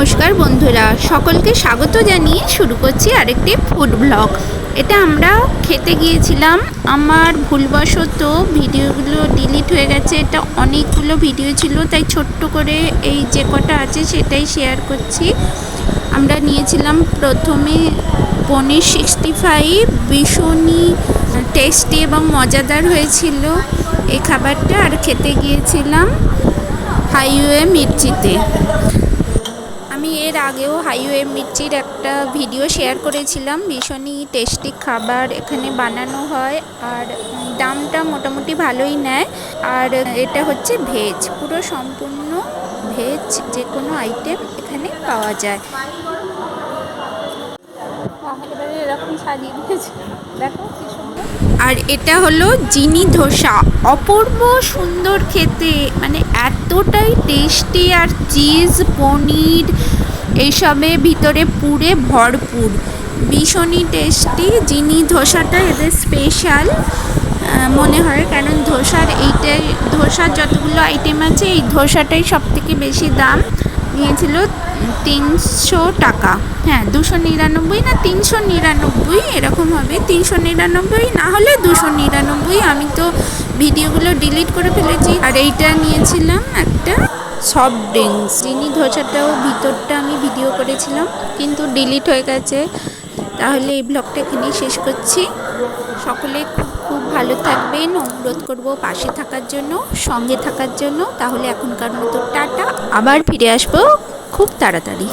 নমস্কার বন্ধুরা, সকলকে স্বাগত জানিয়ে শুরু করছি আরেকটি ফুড ব্লগ এটা আমরা খেতে গিয়েছিলাম, আমার ভুলবশত ভিডিওগুলো ডিলিট হয়ে গেছে, এটা অনেকগুলো ভিডিও ছিল, তাই ছোট্ট করে এই যে কটা আছে সেটাই শেয়ার করছি। আমরা নিয়েছিলাম প্রথমে পনির সিক্সটি ফাইভ ভীষণই টেস্টি এবং মজাদার হয়েছিল এই খাবারটা, আর খেতে গিয়েছিলাম হাইওয়ে মির্চিতে। এর আগেও হাইওয়ে মির্চির একটা ভিডিও শেয়ার করেছিলাম। ভীষণই টেস্টি খাবার এখানে বানানো হয় আর দামটা মোটামুটি ভালোই নেয়। আর এটা হচ্ছে ভেজ, পুরো সম্পূর্ণ ভেজ যে কোনো আইটেম এখানে পাওয়া যায়। আর এটা হলো জিনি ধোসা, অপূর্ব সুন্দর খেতে মানে এতটাই টেস্টি আর চিজ পনির এইসবের ভিতরে পুরে ভরপুর। ভীষণই টেস্টি যিনি ধোসাটা এদের স্পেশাল মনে হয় কারণ ধোসার এইটাই, ধোসার যতগুলো আইটেম আছে, এই ধোসাটাই সব থেকে বেশি দাম নিয়েছিল তিনশো টাকা। হ্যাঁ দুশো নিরানব্বই না তিনশো নিরানব্বই, এরকম হবে। তিনশো নিরানব্বই না হলে দুশো নিরানব্বই। আমি তো ভিডিওগুলো ডিলিট করে ফেলেছি। আর এইটা নিয়েছিলাম একটা সফট ড্রিঙ্কস। চিনি ধোসাটাও ভিতরটা আমি ভিডিও করেছিলাম, কিন্তু ডিলিট হয়ে গেছে। তাহলে এই ব্লগটা এখানেই শেষ করছি। সকলে খুব খুব ভালো থাকবেন। অনুরোধ করব পাশে থাকার জন্য, সঙ্গে থাকার জন্য। তাহলে এখনকার মতো টাটা। আবার ফিরে আসব খুব তাড়াতাড়ি।